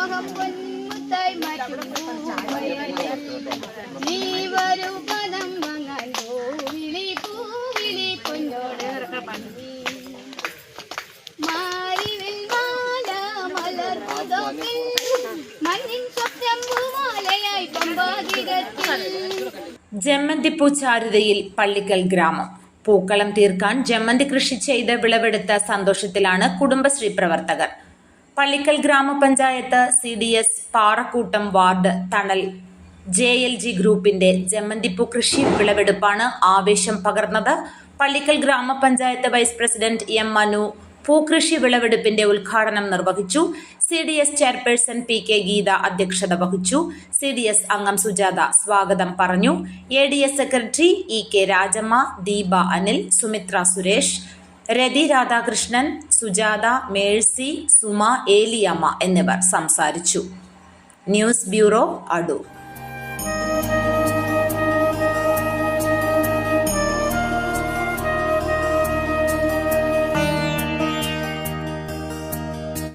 മോഹം പൊന്മുത്തായി മാറ്റും. പൂവയലിൽ നീ വരൂ പദം വാങ്ങാൻ പൂവിളി പൂവിളി പൊന്നോണമായി മാരിവിൽ മാല മലർപ്പുതപ്പിൽ മണ്ണിൻ സ്വപ്നം പൂമാലയായി പമ്പാതിരത്തിൽ ജമ്മന്തിപ്പൂ ചാരുതയിൽ പള്ളിക്കൽ ഗ്രാമം. പൂക്കളം തീർക്കാൻ ജമ്മന്തി കൃഷി ചെയ്ത് വിളവെടുത്ത സന്തോഷത്തിലാണ് കുടുംബശ്രീ പ്രവർത്തകർ. പള്ളിക്കൽ ഗ്രാമപഞ്ചായത്ത് C D S Parakkoottam ward Thanal. J L G ഗ്രൂപ്പിന്റെ ജമ്മന്തിപ്പു കൃഷി വിളവെടുപ്പാണ് ആവേശം പകർന്നത്. പള്ളിക്കൽ ഗ്രാമപഞ്ചായത്ത് വൈസ് പ്രസിഡന്റ് എം മനു പൂകൃഷി വിളവെടുപ്പിന്റെ ഉദ്ഘാടനം നിർവഹിച്ചു. C D S chairperson P K Geetha അധ്യക്ഷത വഹിച്ചു. സി ഡി എസ് അംഗം സുജാത സ്വാഗതം പറഞ്ഞു. A D S secretary E K Rajamma Deepa Anil Sumithra Suresh Rathi Radhakrishnan Sujatha Mercy Suma Aliyamma എന്നിവർ സംസാരിച്ചു. News bureau Adoor.